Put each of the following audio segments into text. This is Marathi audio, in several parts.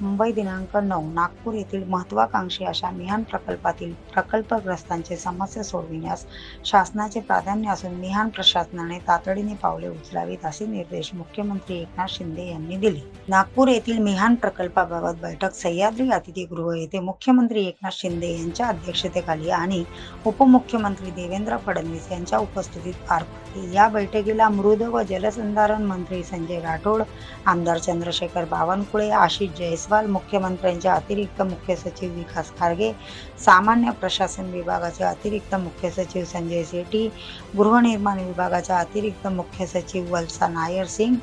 मुंबई दिनांक नऊ नागपूर येथील महत्वाकांक्षी अशा मिहान प्रकल्पातील प्रकल्पग्रस्तांची समस्या सोडविण्यास शासनाचे प्राधान्य असून मिहान प्रशासनाने तातडीने पावले उचलावीत असे निर्देश मुख्यमंत्री एकनाथ शिंदे यांनी दिले. नागपूर येथील मिहान प्रकल्पाबाबत बैठक सह्याद्री अतिथीगृह येथे मुख्यमंत्री एकनाथ शिंदे यांच्या अध्यक्षतेखाली आणि उपमुख्यमंत्री देवेंद्र फडणवीस यांच्या उपस्थितीत पार पडली. या बैठकीला मृद व जलसंधारण मंत्री संजय राठोड आमदार चंद्रशेखर बावनकुळे आशिष जयस्वाल मुख्यमंत्र्यांचे अतिरिक्त मुख्य सचिव विकास खारगे सामान्य प्रशासन विभागाचे अतिरिक्त मुख्य सचिव संजय सेठी गृहनिर्माण विभागाचे अतिरिक्त मुख्य सचिव वल्सा नायर सिंग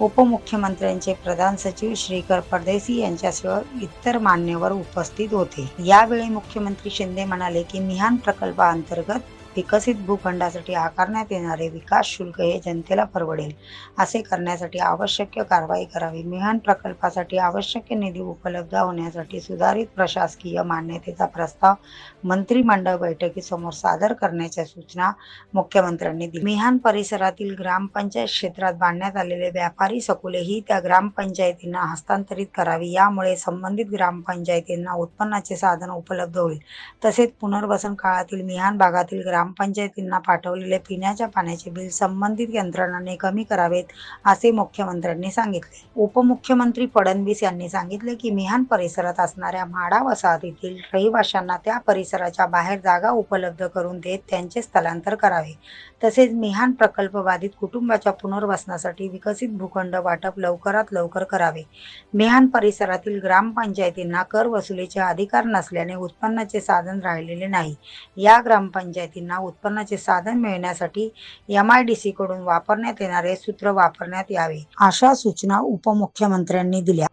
उपमुख्यमंत्र्यांचे प्रधान सचिव श्रीकर परदेसी यांच्यासह इतर मान्यवर उपस्थित होते. यावेळी मुख्यमंत्री शिंदे म्हणाले की मिहान प्रकल्पाअंतर्गत विकसित भूखंडासाठी आकारण्यात येणारे विकास शुल्क हे जनतेला परवडेल. असे करण्यासाठी आवश्यक कारवाई करावी. मिहान प्रकल्पासाठी आवश्यक निधी उपलब्ध होण्यासाठी सुधारित प्रशासकीय मान्यतेचा प्रस्ताव मंत्रिमंडळ बैठकीसमोर सादर करण्याच्या सूचना मुख्यमंत्र्यांनी दिली मिहान परिसरातील ग्रामपंचायत क्षेत्रात बांधण्यात आलेले व्यापारी सकुले ही त्या ग्रामपंचायतींना हस्तांतरित करावी. यामुळे संबंधित ग्रामपंचायतींना उत्पन्नाचे साधन उपलब्ध होईल. तसेच पुनर्वसन काळातील मिहान भागातील ग्राम ग्रामपंचायतींना पाठवलेले पिण्याच्या पाण्याचे बिल संबंधित यंत्रणांनी कमी करावेत असे मुख्यमंत्र्यांनी सांगितले. उपमुख्यमंत्री फडणवीस यांनी सांगितले की मिहान परिसरात असणाऱ्या म्हाडा वसाहतीतील रहिवाशांना त्या परिसराच्या बाहेर जागा उपलब्ध करून देत त्यांचे स्थलांतर करावे. तसेच मिहान प्रकल्प बाधित कुटुंबाच्या पुनर्वसनासाठी विकसित भूखंड वाटप लवकरात लवकर करावे. मिहान परिसरातील ग्रामपंचायतींना कर वसुलीचे अधिकार नसल्याने उत्पन्नाचे साधन राहिलेले नाही. या ग्रामपंचायतींना उत्पन्नाचे साधन मिळण्यासाठी एम आय डी सी कडून वापरण्यात येणारे सूत्र वापरण्यात यावे अशा सूचना उपमुख्यमंत्र्यांनी दिल्या.